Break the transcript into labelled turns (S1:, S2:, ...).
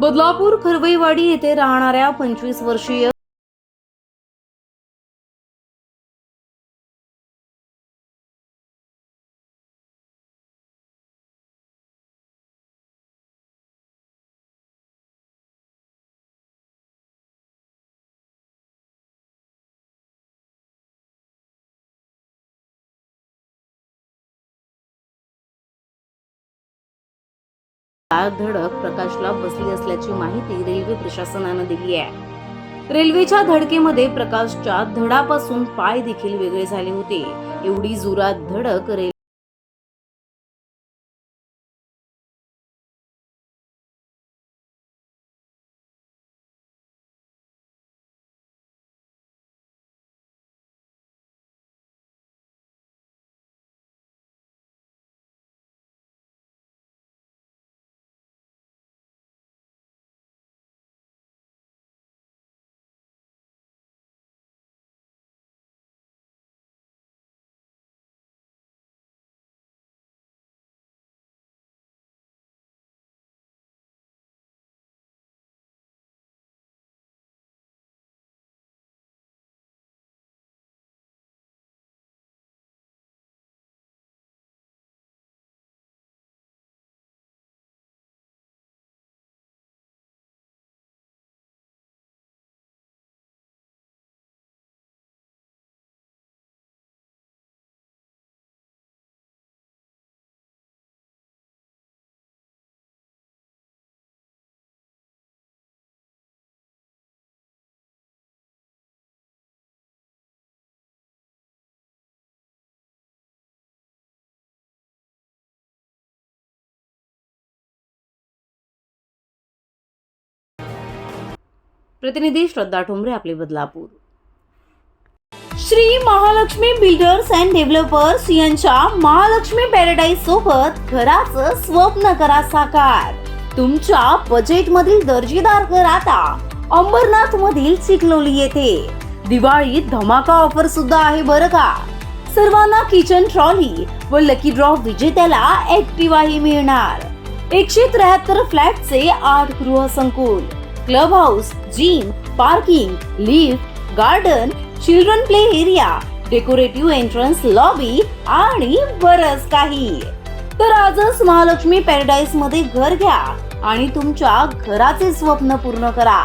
S1: बदलापूर खरवईवाडी येथे राहणाऱ्या पंचवीस वर्षीय धडक प्रकाशला बसली असल्याची माहिती रेल्वे प्रशासनानं दिली आहे. रेल्वेच्या धडकेमध्ये प्रकाशच्या धडापासून पाय देखील वेगळे झाले होते. एवढी जोरात धडक प्रतिनिधी श्रद्धा ठोंबरे आपले Badlapur. Shri Mahalakshmi builders and developers यांच्या महालक्ष्मी पॅराडाईज सोबत घराचं स्वप्न करा साकार. तुमच्या बजेट मधील दर्जेदार घर आता अंबरनाथ मधील चिखलोली येथे. दिवाळीत धमाका ऑफर सुद्धा आहे बरं का? सर्वांना किचन ट्रॉली व लकी ड्रॉ विजेत्याला ऍक्टिवाही मिळणार. एकशे त्र्याहत्तर फ्लॅटचे आठ गृह संकुल club house gym parking lift garden children play area decorative entrance lobby आणि बरच काही. तर आजच महालक्ष्मी पॅराडाईसमध्ये घर घ्या आणि तुमच्या घराचे स्वप्न पूर्ण करा.